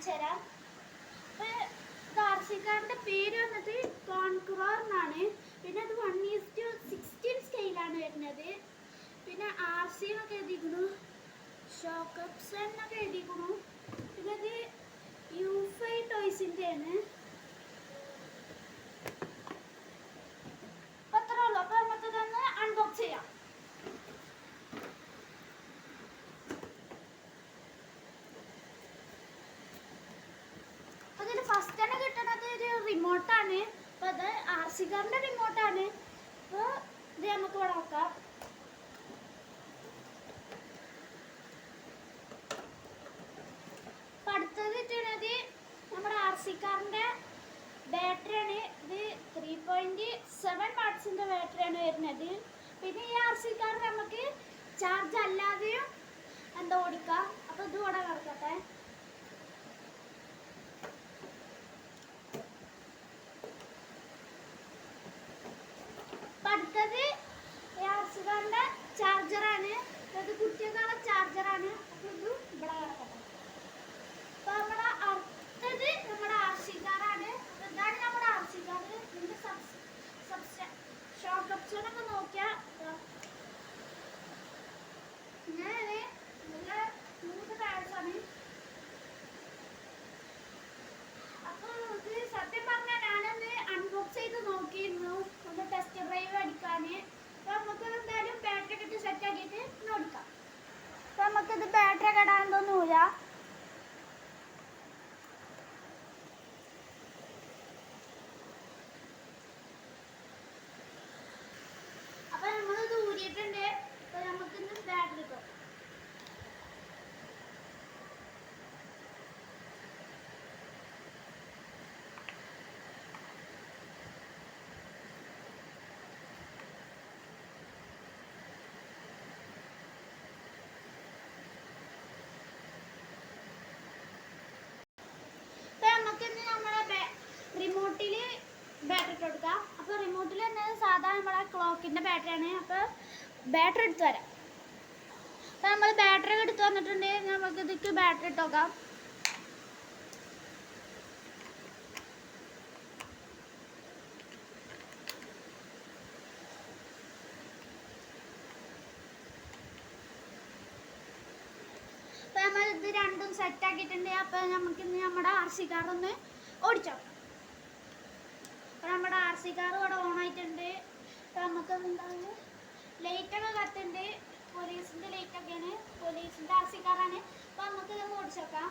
കാണിച്ചു തരാം ദാർശിക്കാരന്റെ പേര് വന്നിട്ട് കോൺക്രോർ എന്നാണ്. പിന്നെ അത് വൺ ഈസ്റ്റു ഫസ്റ്റ് തന്നെ കിട്ടണത് ഒരു റിമോട്ടാണ് അപ്പൊ അത് ആർ സി കാറിന്റെ റിമോട്ടാണ് അപ്പൊ ഇത് നമുക്ക് ഇവിടെ നോക്കാം. അപ്പൊ അടുത്തത് കിട്ടണത് നമ്മുടെ ആർ സി കാറിന്റെ ബാറ്ററി ആണ്. ഇത് ത്രീ പോയിന്റ് സെവൻ വാട്ട്സിന്റെ ബാറ്ററി ആണ് വരുന്നത്. പിന്നെ ഈ ആർ സി കാർ നമുക്ക് ചാർജ് അല്ലാതെയും എന്താ ഓടിക്കാം? അപ്പൊ ഇത് ഇവിടെ കിടക്കട്ടെ അപ്പൊ അടുത്തത് യാസുകാരുടെ ചാർജറാണ് അത് കുട്ടികളുടെ ചാർജറാണ് അപ്പൊ ഇത് ഇവിടെ കിടക്കട്ടെ അപ്പൊ നമ്മുടെ അടുത്തത് നമ്മുടെ ആർസിക്കാറാണ് അപ്പൊ ഇതാണ് നമ്മുടെ ആർസിക്കാർ ഇതിന്റെ ഷോർട്ട് ഓപ്ഷൻ ഒക്കെ നോക്കിയാൽ ഇങ്ങനെ നല്ല സ്മൂത്ത് ടയർസ് ആണ് അപ്പൊ ഇത് സത്യം പറഞ്ഞാൽ ഞാനൊന്ന് അൺബോക്സ് ചെയ്ത് നോക്കിയിരുന്നു ഒന്ന് ടെസ്റ്റ് ഡ്രൈവ് അടിക്കാന് അപ്പൊ നമുക്ക് എന്തായാലും ബാറ്ററി ഒക്കെ ഇട്ട് സെറ്റ് ആക്കിയിട്ട് ഒന്ന് ഓടിക്കാം അപ്പൊ നമുക്കിത് ബാറ്ററി ഒക്കെ ഇടാനൊന്നുമില്ല അപ്പൊ നമ്മളിത് ഊരിയിട്ടുണ്ട് അപ്പൊ നമുക്കിന്ന് ബാറ്ററി ഇട്ടോ അപ്പൊ നമുക്കിന്ന് നമ്മളെ റിമോട്ടിൽ ബാറ്ററി ഇട്ട് കൊടുക്കാം അപ്പോൾ റിമോട്ടിൽ തന്നെ സാധാ നമ്മളെ ക്ലോക്കിന്റെ ബാറ്ററി ആണ്. അപ്പോൾ ബാറ്ററി എടുത്ത് വരാം. അപ്പോൾ നമ്മൾ ബാറ്ററി എടുത്ത് വന്നിട്ടുണ്ടെങ്കിൽ നമുക്ക് ഇതിക്ക് ബാറ്ററി ഇട്ട് നോക്കാം. അപ്പൊ നമ്മൾ ഇത് രണ്ടും സെറ്റ് ആക്കിയിട്ടുണ്ട്. അപ്പോൾ നമുക്ക് ഇന്ന് നമ്മുടെ ആർ സി കാർ ഒന്ന് ഓടിച്ചോ അപ്പോൾ നമ്മുടെ ആർ സി കാർ ഇവിടെ ഓൺ ആയിട്ടുണ്ട് നമുക്ക് എന്താണ് ലൈറ്റൊക്കെ കത്തുണ്ട് പോലീസിന്റെ ലൈറ്റൊക്കെയാണ് പോലീസിന്റെ ആർ സി കാറാണ്. നമുക്ക് നമുക്കിത് ഓടിച്ചേക്കാം